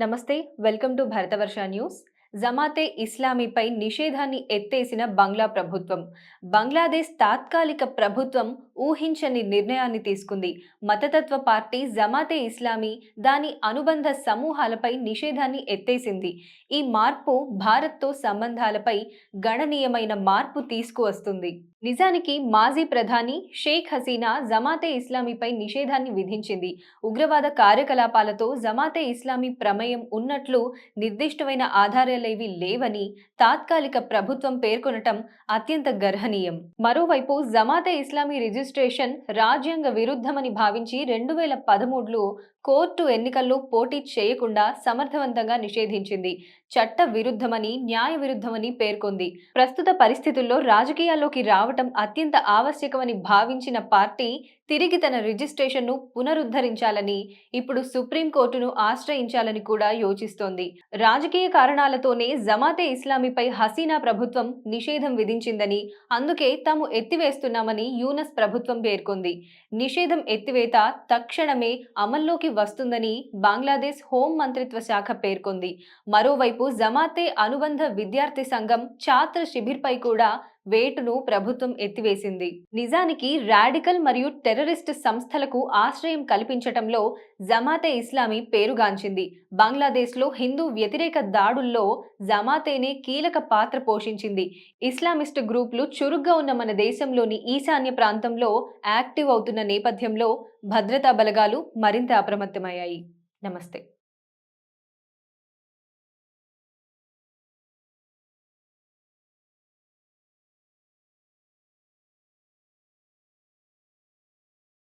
నమస్తే welcome to Bharatavarsha news. జమాతే ఇస్లామీపై నిషేధాన్ని ఎత్తేసిన బంగ్లా ప్రభుత్వం. బంగ్లాదేశ్ తాత్కాలిక ప్రభుత్వం ఊహించని నిర్ణయాన్ని తీసుకుంది. మతతత్వ పార్టీ జమాతే ఇస్లామీ దాని అనుబంధ సమూహాలపై నిషేధాన్ని ఎత్తేసింది. ఈ మార్పు భారత్తో సంబంధాలపై గణనీయమైన మార్పు తీసుకువస్తుంది. నిజానికి మాజీ ప్రధాని షేక్ హసీనా జమాతే ఇస్లామీపై నిషేధాన్ని విధించింది. ఉగ్రవాద కార్యకలాపాలతో జమాతే ఇస్లామీ ప్రమేయం ఉన్నట్లు నిర్దిష్టమైన ఆధారాలేవి లేవని తాత్కాలిక ప్రభుత్వం పేర్కొనటం అత్యంత గర్హనీయం. మరోవైపు జమాతే ఇస్లామీ రిజిస్ట్రేషన్ రాజ్యాంగ విరుద్ధమని భావించి రెండు వేల పదమూడులో కోర్టు ఎన్నికల్లో పోటీ చేయకుండా సమర్థవంతంగా నిషేధించింది. చట్ట విరుద్ధమని న్యాయ విరుద్ధమని పేర్కొంది. ప్రస్తుత పరిస్థితుల్లో రాజకీయాల్లోకి రావటం అత్యంత ఆవశ్యకమని భావించిన పార్టీ తిరిగి తన రిజిస్ట్రేషన్ను పునరుద్ధరించాలని ఇప్పుడు సుప్రీంకోర్టును ఆశ్రయించాలని కూడా యోచిస్తోంది. రాజకీయ కారణాలతోనే జమాతే ఇస్లామీపై హసీనా ప్రభుత్వం నిషేధం విధించిందని అందుకే తాము ఎత్తివేస్తున్నామని యూనస్ ప్రభుత్వం పేర్కొంది. నిషేధం ఎత్తివేత తక్షణమే అమల్లోకి వస్తుందని బంగ్లాదేశ్ హోం మంత్రిత్వ శాఖ పేర్కొంది. మరోవైపు జమాతే అనుబంధ విద్యార్థి సంఘం ఛాత్ర శిబిర్పై కూడా వేటును ప్రభుత్వం ఎత్తివేసింది. నిజానికి రాడికల్ మరియు టెర్రరిస్ట్ సంస్థలకు ఆశ్రయం కల్పించటంలో జమాతే ఇస్లామీ పేరుగాంచింది. బంగ్లాదేశ్లో హిందూ వ్యతిరేక దాడుల్లో జమాతేనే కీలక పాత్ర పోషించింది. ఇస్లామిస్ట్ గ్రూపులు చురుగ్గా ఉన్న మన దేశంలోని ఈశాన్య ప్రాంతంలో యాక్టివ్ అవుతున్న నేపథ్యంలో భద్రతా బలగాలు మరింత అప్రమత్తమయ్యాయి. నమస్తే.